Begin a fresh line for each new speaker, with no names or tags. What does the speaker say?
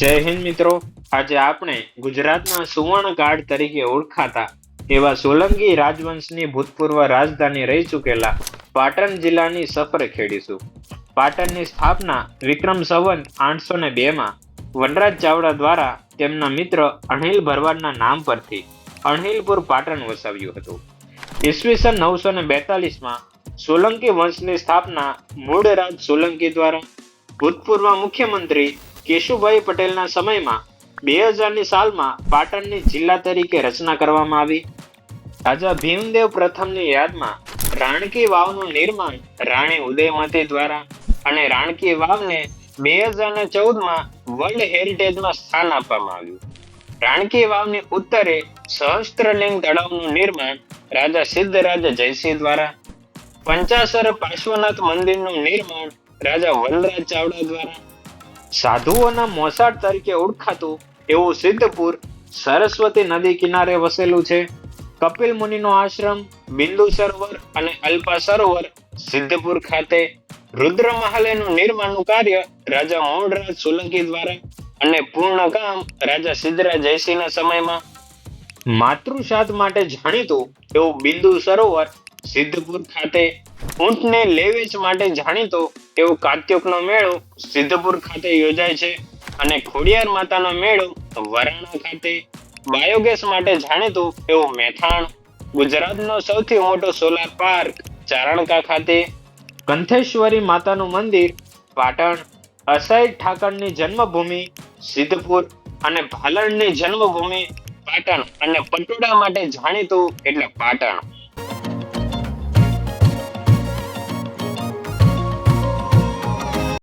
જય હિન્દ મિત્રો. આજે આપણે ગુજરાતના સુવર્ણકાળ તરીકે ઓળખાતા એવા સોલંકી રાજવંશની ભૂતપૂર્વ રાજધાની રહી ચૂકેલા પાટણ જિલ્લાની સફર ખેડીશું. પાટણની સ્થાપના વિક્રમ સંવંત આઠસો ને બેમાં વનરાજ ચાવડા દ્વારા તેમના મિત્ર અણહિલ ભરવાડના નામ પરથી અણહિલપુર પાટણ વસાવ્યું હતું. ઈસવીસન નવસો ને બેતાલીસમાં સોલંકી વંશની સ્થાપના મૂળ રાજ સોલંકી દ્વારા ભૂતપૂર્વ મુખ્યમંત્રી કેશુભાઈ પટેલના સમયમાં બે હજારની સાલમાં પાટણની જિલ્લા તરીકે રચના કરવામાં આવી. રાજા ભીમદેવ પ્રથમની યાદમાં રાણકી વાવનું નિર્માણ રાણી ઉદયમતી દ્વારા અને રાણકી વાવને બે હજાર ચૌદમાં વર્લ્ડ હેરિટેજમાં સ્થાન આપવામાં આવ્યું. રાણકી વાવની ઉત્તરે સહસ્ત્રલિંગ તળાવનું નિર્માણ રાજા સિદ્ધરાજ જયસિંહ દ્વારા, પંચાસર પાર્શ્વનાથ મંદિરનું નિર્માણ રાજા વનરાજ ચાવડા દ્વારા સાધુઓના મોસાળ તરીકે ઓળખાતું એવું સિદ્ધપુર સરસ્વતી નદી કિનારે વસેલું છે. કપિલ મુનિનો આશ્રમ, બિંદુ સરોવર અને અલ્પા સરોવર સિદ્ધપુર ખાતે રુદ્ર મહાલયનું નિર્માણનું કાર્ય રાજા મોહનરાજ સોલંકી દ્વારા અને પૂર્ણ કામ રાજા સિદ્ધરાજ જયસિંહના સમયમાં માતૃસાદ માટે જાણીતું એવું બિંદુ સરોવર સિદ્ધપુર ખાતે ઊંટને લેવેચ માટે જાણીતો એવો કાત્યોકનો મેળો સિદ્ધપુર ખાતે યોજાય છે અને ખોડિયાર માતાનો મેળો વરાણા ખાતે બાયોગેસ માટે જાણીતું એવું મેથાણ. ગુજરાતનો સૌથી મોટો સોલાર પાર્ક ચારણકા ખાતે કંથેશ્વરી માતાનું મંદિર, પાટણ, અસાઈ ઠાકરની જન્મભૂમિ, સિદ્ધપુર અને ભાલણની જન્મભૂમિ પાટણ અને પટોડા માટે જાણીતું એટલે પાટણ.